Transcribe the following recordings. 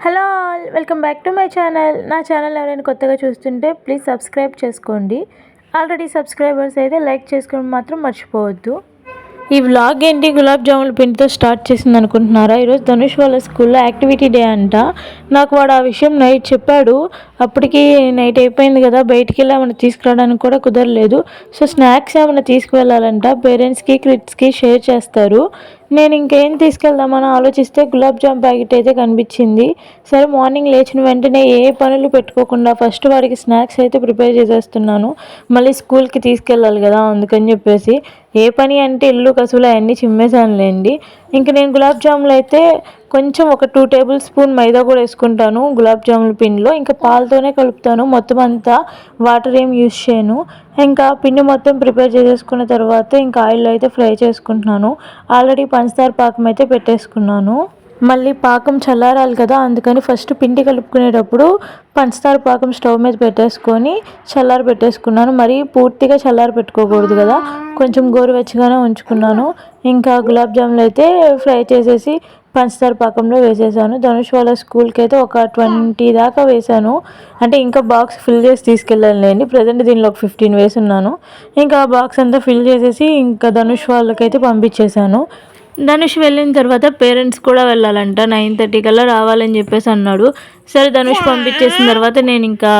Hello all welcome back to my channel. నా channel ఎవరైనా కొత్తగా చూస్తుంటే ప్లీజ్ సబ్స్క్రైబ్ చేసుకోండి. ఆల్రెడీ సబ్స్క్రైబర్స్ అయితే లైక్ చేసుకోవడం మాత్రం మర్చిపోవద్దు. ఈ వ్లాగ్ ఏంటి? గులాబ్ జాముల పిండితో స్టార్ట్ చేసింది అనుకుంటున్నారా? ఈరోజు ధనుష్ వాళ్ళ స్కూల్లో యాక్టివిటీ డే అంట. నాకు వాడు ఆ విషయం నైట్ చెప్పాడు. అప్పటికి నైట్ అయిపోయింది కదా బయటికి వెళ్ళి ఏమైనా తీసుకురావడానికి కూడా కుదరలేదు. సో స్నాక్స్ ఏమైనా తీసుకువెళ్ళాలంట. పేరెంట్స్కి కిడ్స్కి షేర్ చేస్తారు. నేను ఇంకేం తీసుకెళ్దామని ఆలోచిస్తే గులాబ్ జామ్ ప్యాకెట్ అయితే కనిపించింది. సరే మార్నింగ్ లేచిన వెంటనే ఏ పనులు పెట్టుకోకుండా ఫస్ట్ వాడికి స్నాక్స్ అయితే ప్రిపేర్ చేసేస్తున్నాను. మళ్ళీ స్కూల్కి తీసుకెళ్ళాలి కదా అందుకని చెప్పేసి. ఏ పని అంటే ఇల్లు కసువులు అవన్నీ చిమ్మేశానులేండి. ఇంక నేను గులాబ్ జాములు అయితే కొంచెం ఒక టూ టేబుల్ స్పూన్ మైదా కూడా వేసుకుంటాను గులాబ్ జాముల పిండిలో. ఇంకా పాలతోనే కలుపుతాను. మొత్తం అంతా వాటర్ ఏం యూజ్ చేయను. ఇంకా పిండి మొత్తం ప్రిపేర్ చేసేసుకున్న తర్వాత ఇంకా ఆయిల్లో అయితే ఫ్రై చేసుకుంటున్నాను. ఆల్రెడీ పంచదార పాకం అయితే పెట్టేసుకున్నాను. మళ్ళీ పాకం చల్లారాలి కదా అందుకని ఫస్ట్ పిండి కలుపుకునేటప్పుడు పంచదార పాకం స్టవ్ మీద పెట్టేసుకొని చల్లారి పెట్టేసుకున్నాను. మరీ పూర్తిగా చల్లారి పెట్టుకోకూడదు కదా. కొంచెం గోరువెచ్చగానే ఉంచుకున్నాను. ఇంకా గులాబ్ జాములు అయితే ఫ్రై చేసేసి పంచదార పాకంలో వేసేసాను. ధనుష్ వాళ్ళ స్కూల్కి అయితే ఒక ట్వంటీ దాకా వేసాను. అంటే ఇంకా బాక్స్ ఫిల్ చేసి తీసుకెళ్ళానులేండి ప్రజెంట్ దీనిలో ఒక ఫిఫ్టీన్ వేసున్నాను. ఇంకా ఆ బాక్స్ అంతా ఫిల్ చేసేసి ఇంకా ధనుష్ వాళ్ళకైతే పంపించేశాను ధనుష్ వెళ్ళిన తర్వాత పేరెంట్స్ కూడా వెళ్ళాలంట. నైన్ థర్టీ కల్లా రావాలని చెప్పేసి అన్నాడు. సరే ధనుష్ పంపించేసిన తర్వాత నేను ఇంకా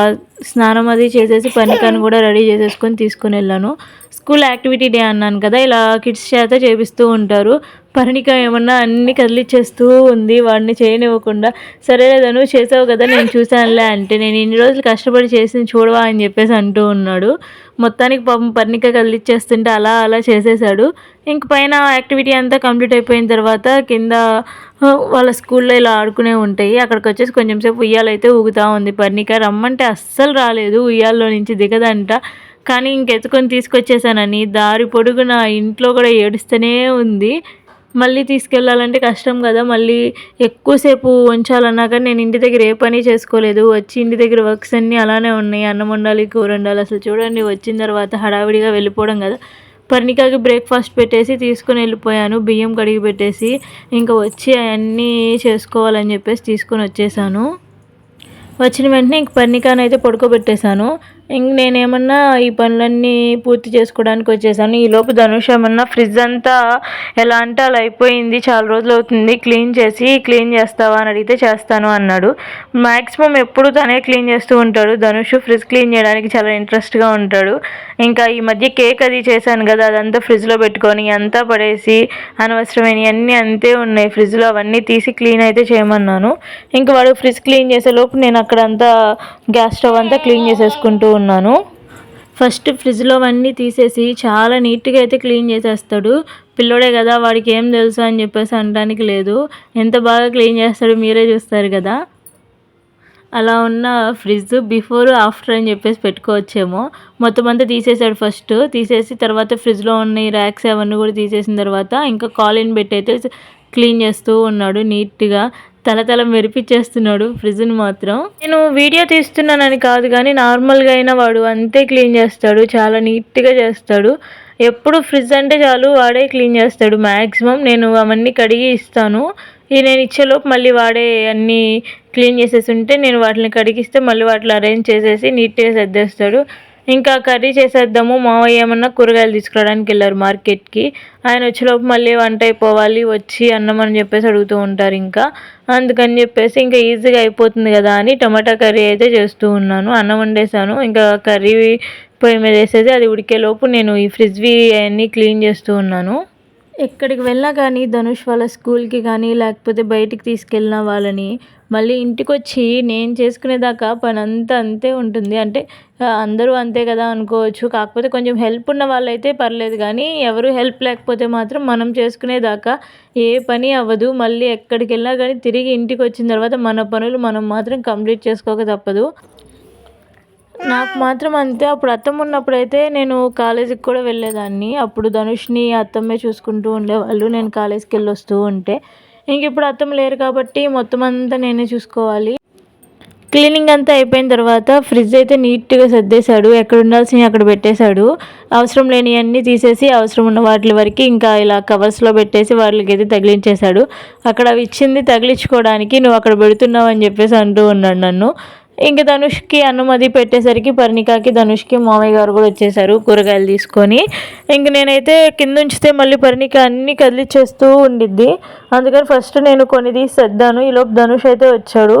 స్నానం అది చేసేసి పనికాన్ని కూడా రెడీ చేసేసుకొని తీసుకుని వెళ్ళాను. స్కూల్ యాక్టివిటీ డే అన్నాను కదా ఇలా కిడ్స్ చేత చేపిస్తూ ఉంటారు. పరిణిక ఏమన్నా అన్ని కదిలిచ్చేస్తూ ఉంది వాడిని చేయనివ్వకుండా. సరే లేదను చేసావు కదా నేను చూశానులే అంటే నేను ఇన్ని రోజులు కష్టపడి చేసింది చూడవా అని చెప్పేసి అంటూ ఉన్నాడు. మొత్తానికి పాపం పర్ణిక కదిలిచ్చేస్తుంటే అలా అలా చేసేసాడు ఇంక పైన యాక్టివిటీ అంతా కంప్లీట్ అయిపోయిన తర్వాత కింద వాళ్ళ స్కూల్లో ఇలా ఆడుకునే ఉంటాయి. అక్కడికి వచ్చేసి కొంచెం సేపు ఉయ్యాలైతే ఊగుతూ ఉంది. పర్ణిక రమ్మంటే అస్సలు రాలేదు. ఉయ్యాల్లో నుంచి దిగదంట. కానీ ఇంకెత్తుకొని తీసుకొచ్చేసానని దారి పొడుగున ఇంట్లో కూడా ఏడుస్తూనే ఉంది. మళ్ళీ తీసుకెళ్ళాలంటే కష్టం కదా మళ్ళీ ఎక్కువసేపు ఉంచాలన్నా కానీ నేను ఇంటి దగ్గర ఏ పని చేసుకోలేదు. వచ్చి ఇంటి దగ్గర వర్క్స్ అన్నీ అలానే ఉన్నాయి. అన్నం వండాలి కూర వండాలి. అసలు చూడండి వచ్చిన తర్వాత హడావిడిగా వెళ్ళిపోవడం కదా. పర్ణికాకి బ్రేక్ఫాస్ట్ పెట్టేసి తీసుకుని వెళ్ళిపోయాను. బియ్యం కడిగి పెట్టేసి ఇంకా వచ్చి అవన్నీ చేసుకోవాలని చెప్పేసి తీసుకొని వచ్చేసాను. వచ్చిన వెంటనే ఇంక పర్ణికానైతే పడుకోబెట్టేశాను. ఇంక నేనేమన్నా ఈ పనులన్నీ పూర్తి చేసుకోవడానికి వచ్చేసాను. ఈలోపు ధనుష్ ఏమన్నా ఫ్రిడ్జ్ అంతా ఎలా అంటే అలా అయిపోయింది చాలా రోజులు అవుతుంది క్లీన్ చేసి క్లీన్ చేస్తావా అని అడిగితే చేస్తాను అన్నాడు. మ్యాక్సిమం ఎప్పుడు తనే క్లీన్ చేస్తూ ఉంటాడు. ధనుష్ ఫ్రిడ్జ్ క్లీన్ చేయడానికి చాలా ఇంట్రెస్ట్గా ఉంటాడు. ఇంకా ఈ మధ్య కేక్ అది చేశాను కదా అదంతా ఫ్రిడ్జ్లో పెట్టుకొని అంతా పడేసి అనవసరమైన అన్నీ అంతే ఉన్నాయి. ఫ్రిడ్జ్లో అవన్నీ తీసి క్లీన్ అయితే చేయమన్నాను. ఇంకా వాడు ఫ్రిడ్జ్ క్లీన్ చేసే లోపు నేను అక్కడ అంతా గ్యాస్ స్టవ్ అంతా క్లీన్ చేసేసుకుంటూ తీసుకున్నాను. ఫస్ట్ ఫ్రిడ్జ్లో అవన్నీ తీసేసి చాలా నీట్గా అయితే క్లీన్ చేసేస్తాడు. పిల్లోడే కదా వాడికి ఏం తెలుసు అని చెప్పేసి అనడానికి లేదు. ఎంత బాగా క్లీన్ చేస్తాడో మీరే చూస్తారు కదా. అలా ఉన్న ఫ్రిడ్జ్ బిఫోర్ ఆఫ్టర్ అని చెప్పేసి పెట్టుకోవచ్చేమో. మొత్తం అంతా తీసేసాడు ఫస్ట్. తీసేసి తర్వాత ఫ్రిడ్జ్లో ఉన్న ర్యాక్స్ అవన్నీ కూడా తీసేసిన తర్వాత ఇంకా కాలిన్ పెట్టి అయితే క్లీన్ చేస్తూ ఉన్నాడు నీట్గా. తలతల మెరిపించేస్తున్నాడు ఫ్రిడ్జ్ని మాత్రం. నేను వీడియో తీస్తున్నానని కాదు కానీ నార్మల్గా అయినా వాడు అంతే క్లీన్ చేస్తాడు చాలా నీట్గా చేస్తాడు. ఎప్పుడు ఫ్రిడ్జ్ అంటే చాలు వాడే క్లీన్ చేస్తాడు మ్యాక్సిమం నేను అవన్నీ కడిగి ఇస్తాను. ఈ నేను ఇచ్చేలోపు మళ్ళీ వాడే అన్నీ క్లీన్ చేసేసి ఉంటే నేను వాటిని కడిగిస్తే మళ్ళీ వాటిని అరేంజ్ చేసేసి నీట్గా సర్దేస్తాడు. ఇంకా కర్రీ చేసేద్దాము. మావయ్య ఏమన్నా కూరగాయలు తీసుకురావడానికి వెళ్ళారు మార్కెట్కి. ఆయన వచ్చేలోపు మళ్ళీ వంట అయిపోవాలి వచ్చి అన్నం అని చెప్పేసి అడుగుతూ ఉంటారు ఇంకా. అందుకని చెప్పేసి ఇంకా ఈజీగా అయిపోతుంది కదా అని టమాటా కర్రీ అయితే చేస్తూ ఉన్నాను. అన్నం వండేసాను. ఇంకా కర్రీ పొయ్యి మీద వేసేసి అది ఉడికేలోపు నేను ఈ ఫ్రిడ్జ్వి అవన్నీ క్లీన్ చేస్తూ ఉన్నాను. ఎక్కడికి వెళ్ళినా కానీ ధనుష్ వాళ్ళ స్కూల్కి కానీ లేకపోతే బయటికి తీసుకెళ్ళిన వాళ్ళని మళ్ళీ ఇంటికి వచ్చి నేను చేసుకునేదాకా పని అంతా అంతే ఉంటుంది. అంటే అందరూ అంతే కదా అనుకోవచ్చు. కాకపోతే కొంచెం హెల్ప్ ఉన్న వాళ్ళైతే పర్లేదు కానీ ఎవరు హెల్ప్ లేకపోతే మాత్రం మనం చేసుకునేదాకా ఏ పని అవ్వదు. మళ్ళీ ఎక్కడికి వెళ్ళినా కానీ తిరిగి ఇంటికి వచ్చిన తర్వాత మన పనులు మనం మాత్రం కంప్లీట్ చేసుకోక తప్పదు. నాకు మాత్రం అంతే. అప్పుడు అత్తమ్మ ఉన్నప్పుడైతే నేను కాలేజీకి కూడా వెళ్ళేదాన్ని. అప్పుడు ధనుష్ని అత్తమ్మే చూసుకుంటూ ఉండేవాళ్ళు. నేను కాలేజీకి వెళ్ళి వస్తూ ఉంటే ఇంక ఇప్పుడు అత్తమ్మ లేరు కాబట్టి మొత్తం అంతా నేనే చూసుకోవాలి. క్లీనింగ్ అంతా అయిపోయిన తర్వాత ఫ్రిడ్జ్ అయితే నీట్గా సర్దేశాడు. ఎక్కడ ఉండాల్సినవి అక్కడ పెట్టేశాడు. అవసరం లేనివన్నీ తీసేసి అవసరం ఉన్న వాటి వరకు ఇంకా ఇలా కవర్స్లో పెట్టేసి వాళ్ళకి అయితే తగిలించేశాడు. అక్కడ అవి ఇచ్చింది తగిలించుకోవడానికి నువ్వు అక్కడ పెడుతున్నావు అని చెప్పేసి అంటూ ఉన్నాడు నన్ను. ఇంక ధనుష్కి అనుమతి పెట్టేసరికి పర్ణికాకి ధనుష్కి మామయ్య గారు కూడా వచ్చేసారు కూరగాయలు తీసుకొని. ఇంక నేనైతే కింద ఉంచితే మళ్ళీ పర్ణిక అన్నీ కదిలిచ్చేస్తూ ఉండిద్ది. అందుకని ఫస్ట్ నేను కొన్ని తీసి సర్దాను ఈలోపు ధనుష్ అయితే వచ్చాడు.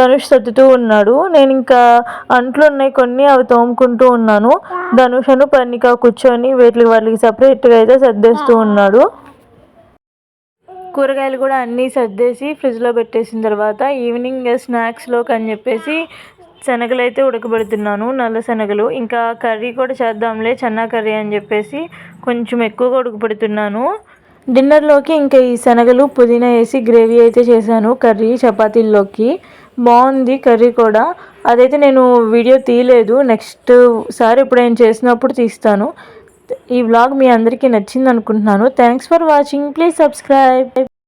ధనుష్ సర్దుతూ ఉన్నాడు. నేను ఇంకా అంట్లు ఉన్నాయి కొన్ని అవి తోముకుంటూ ఉన్నాను. ధనుష్ అను పర్ణిక కూర్చొని వీటికి వాళ్ళకి సపరేట్గా అయితే సర్దేస్తూ ఉన్నాడు. కూరగాయలు కూడా అన్నీ సర్దేసి ఫ్రిడ్జ్లో పెట్టేసిన తర్వాత ఈవినింగ్ స్నాక్స్లోకి అని చెప్పేసి శనగలు అయితే ఉడకబెడుతున్నాను నల్ల శనగలు. ఇంకా కర్రీ కూడా చేద్దాంలే చన్నా కర్రీ అని చెప్పేసి కొంచెం ఎక్కువగా ఉడకబెడుతున్నాను. డిన్నర్లోకి ఇంకా ఈ శనగలు పుదీనా వేసి గ్రేవీ అయితే చేశాను కర్రీ చపాతీల్లోకి. బాగుంది కర్రీ కూడా. అదైతే నేను వీడియో తీయలేదు నెక్స్ట్ సారి ఎప్పుడైనా చేసినప్పుడు తీస్తాను. ఈ వ్లాగ్ మీ అందరికీ నచ్చింది అనుకుంటున్నాను thanks for watching. Please subscribe.